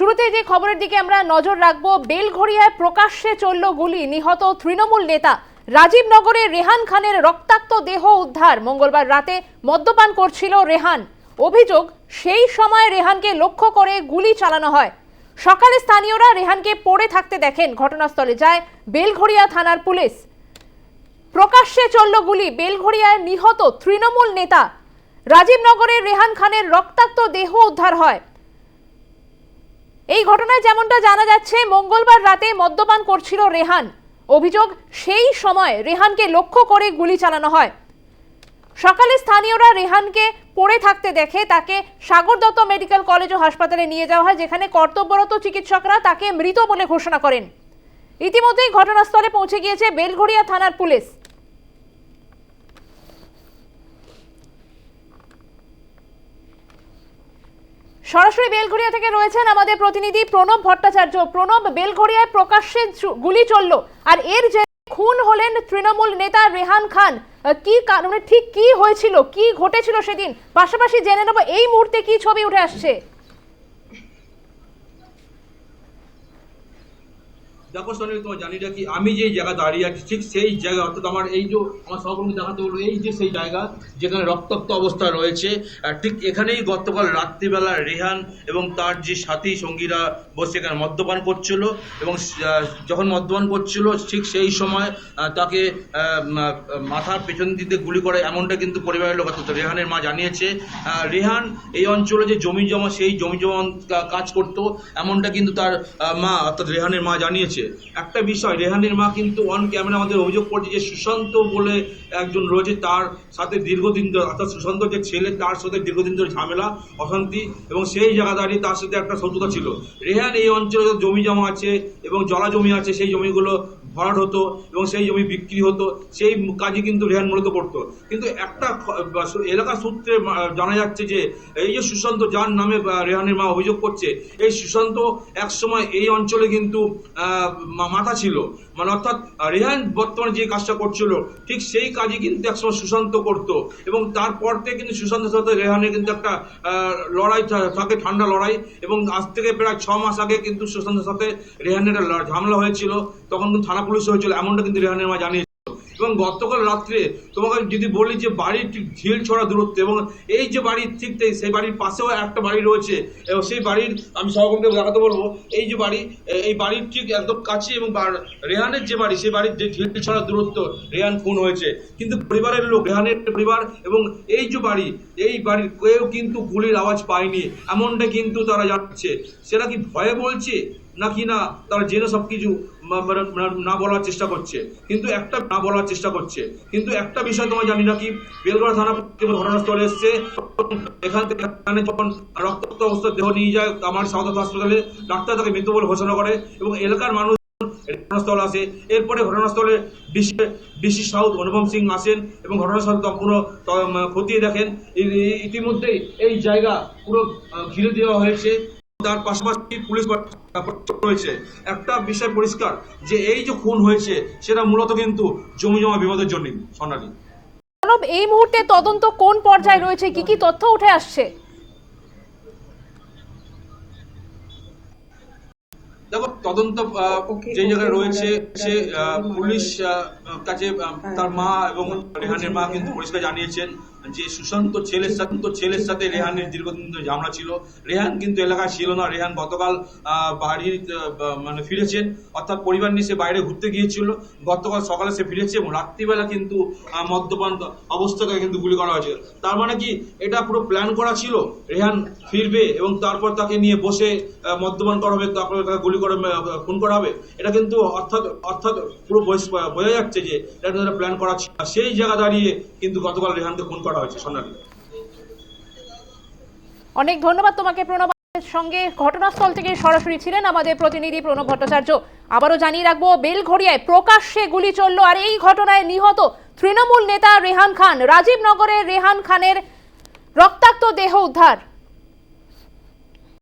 শুরুতে যে খবরের দিকে আমরা নজর রাখব, বেলঘড়িয়ায় প্রকাশ্যে চলল গুলি। নিহত তৃণমূল নেতা রাজীবনগরে রেহান খানের রক্তাক্ত দেহ উদ্ধার। মঙ্গলবার রাতে মদ্যপান করছিল রেহান। অভিযোগ, সেই সময় রেহানকে লক্ষ্য করে গুলি চালানো হয়। সকালে স্থানীয়রা রেহানকে পড়ে থাকতে দেখেন। ঘটনাস্থলে যায় বেলঘড়িয়া থানার পুলিশ। প্রকাশ্যে চলল গুলি। বেলঘড়িয়ায় নিহত তৃণমূল নেতা রাজীবনগরের রেহান খানের রক্তাক্ত দেহ উদ্ধার হয়। এই ঘটনায় যেমনটা জানা যাচ্ছে, মঙ্গলবার রাতে মদ্যপান করছিল রেহান। অভিযোগ, সেই সময় রেহানকে লক্ষ্য করে গুলি চালানো হয়। সকালে স্থানীয়রা রেহানকে পড়ে থাকতে দেখে তাকে সাগর দত্ত মেডিকেল কলেজ ও হাসপাতালে নিয়ে যাওয়া হয়, যেখানে কর্তব্যরত চিকিৎসকরা তাকে মৃত বলে ঘোষণা করেন। ইতিমধ্যেই ঘটনাস্থলে পৌঁছে গিয়েছে বেলঘড়িয়া থানার পুলিশ। সরাসরি বেলঘড়িয়া থেকে রয়েছেন আমাদের প্রতিনিধি প্রণব ভট্টাচার্য। প্রণব, বেলঘড়িয়ায় প্রকাশ্যে গুলি চলল। আর এর যে খুন হলেন তৃণমূল নেতা রেহান খান কি কারণে, ঠিক কি হয়েছিল, কি ঘটেছিল সেদিন? পাশাপাশি জেনে নেব এই মুহূর্তে কি ছবি উঠে আসছে। দেখো সোনালি তোমার জানি রাখি আমি যে জায়গা দাঁড়িয়ে আছি, ঠিক সেই জায়গা অর্থাৎ আমার এই যে আমার সহকর্মী দেখাতে বলব, এই যে সেই জায়গা যেখানে রক্তাক্ত অবস্থা রয়েছে ঠিক এখানেই গতকাল রাত্রিবেলা রেহান এবং তার যে সাথী সঙ্গীরা বসে এখানে মদ্যপান করছিল এবং যখন মদ্যপান করছিল, ঠিক সেই সময় তাকে মাথার পেছন দিতে গুলি করে এমনটা কিন্তু পরিবারের লোক অর্থাৎ রেহানের মা জানিয়েছে রেহান এই অঞ্চলে যে জমি জমা, সেই জমি জমা কাজ করতো, এমনটা কিন্তু তার মা, অর্থাৎ রেহানের মা জানিয়েছে। একটা বিষয়, রেহানির মা কিন্তু অন ক্যামেরা আমাদের অভিযোগ করছে যে সুশান্ত বলে একজন রয়েছে, তার সাথে দীর্ঘদিন ধরে, অর্থাৎ সুশান্ত যে ছেলে, তার সাথে দীর্ঘদিন ধরে ঝামেলা, অশান্তি এবং সেই জায়গা দাঁড়িয়ে তার সাথে একটা শত্রুতা ছিল। রেহান এই অঞ্চলে জমি জমা আছে এবং জলা জমি আছে, সেই জমিগুলো ভরাট হতো এবং সেই জমি বিক্রি হতো, সেই কাজে কিন্তু রেহান মূলত করতো। কিন্তু একটা এলাকার সূত্রে জানা যাচ্ছে যে, এই যে সুশান্ত যার নামে রেহানের মা অভিযোগ করছে, এই সুশান্ত একসময় এই অঞ্চলে কিন্তু মাথা ছিল। মানে অর্থাৎ, রেহান বর্তমানে যে কাজটা করছিল, ঠিক সেই কাজই কিন্তু একসময় সুশান্ত করতো। এবং তারপর থেকে কিন্তু সুশান্তের সাথে রেহানের কিন্তু একটা লড়াই থাকে, ঠান্ডা লড়াই। এবং আজ থেকে প্রায় ছ মাস আগে কিন্তু সুশান্তের সাথে রেহানের ঝামেলা হয়েছিল। তখন কিন্তু থানা পুলিশ হয়েছিল এমনটা কিন্তু রেহানের মা জানিয়েছে এবং গতকাল রাত্রে তোমাকে যদি বলি যে বাড়ির ঠিক ঢিল ছড়া দূরত্ব এবং এই যে বাড়ির ঠিক সেই বাড়ির পাশেও একটা বাড়ি রয়েছে, এবং সেই বাড়ির আমি সহকর্মীকে দেখাতে বলব, এই যে বাড়ি, এই বাড়ির ঠিক একদম কাছে এবং রেহানের যে বাড়ি, সেই বাড়ির যে ঢিল ছড়া দূরত্ব রেহান খুন হয়েছে। কিন্তু পরিবারের লোক, রেহানের পরিবার এবং এই যে বাড়ি, এই বাড়ির কেউ কিন্তু গুলির আওয়াজ পায়নি, এমনটা কিন্তু তারা যাচ্ছে সেটা কি ভয়ে বলছে? নাকি না, তারা জেনে সবকিছু মা- মানে না বলার চেষ্টা করছে। কিন্তু একটা না বলার চেষ্টা করছে। কিন্তু একটা বিষয় তোমার জানি নাকি বেলগড়া থানা ঘটনাস্থলে এসছে। এখান থেকে যখন রক্তাক্ত অবস্থায় দেহ নিয়ে যায়, আমার সাউথ হাসপাতালে ডাক্তার তাকে মৃত্যু বলে ঘোষণা করে এবং এলাকার মানুষ ঘটনাস্থল আসে। এরপরে ঘটনাস্থলে DC DC south Anupam Singh আসেন এবং ঘটনাস্থল পুরো খতিয়ে দেখেন। ইতিমধ্যেই এই জায়গা পুরো ঘিরে দেওয়া হয়েছে। তার পাশাপাশি পুলিশ রয়েছে। একটা বিষয় পরিষ্কার যে এই যে খুন হয়েছে সেটা মূলত কিন্তু জমি জমা বিবাদের জন্য সোনালী এই মুহূর্তে তদন্ত কোন পর্যায়ে রয়েছে? কি কি তথ্য উঠে আসছে? দেখো তদন্ত আহ, যে জায়গায় রয়েছে সে আহ, পুলিশ আহ, কাছে তার মা এবং রেহানের মা কিন্তু পরিষ্কার জানিয়েছেন। যে সুশান্ত ছেলের সাথে ছেলের সাথে রেহানের দীর্ঘদিন ধরে ঝামেলা ছিল। রেহান কিন্তু এলাকায় ছিল না। রেহান গতকাল বাড়ির মানে ফিরেছেন অর্থাৎ পরিবার নিয়ে সে বাইরে ঘুরতে গিয়েছিল। গতকাল সকালে সে ফিরেছে এবং রাত্রিবেলা কিন্তু মদ্যপান অবস্থাকে কিন্তু গুলি করা হয়েছিল। তার মানে কি, এটা পুরো প্ল্যান করা ছিল। রেহান ফিরবে এবং তারপর তাকে নিয়ে বসে মদ্যপান করা হবে, তারপরে তাকে গুলি করে খুন করা হবে। এটা কিন্তু অর্থাৎ অর্থাৎ পুরো বোঝা যাচ্ছে যে এটা প্ল্যান করা ছিল। সেই জায়গা দাঁড়িয়ে কিন্তু গতকাল রেহানকে খুন করা হয়েছে, সোনালী। অনেক ধন্যবাদ তোমাকে প্রণব সঙ্গে। ঘটনাস্থল থেকে সরাসরি ছিলেন আমাদের প্রতিনিধি প্রণব ভট্টাচার্য। আবারও জানিয়ে রাখব, বেলঘড়িয়ায় প্রকাশ্যে গুলি চলল, আর এই ঘটনায় নিহত তৃণমূল নেতা রেহান খান রাজীবনগরের রেহান খানের রক্তাক্ত দেহ উদ্ধার।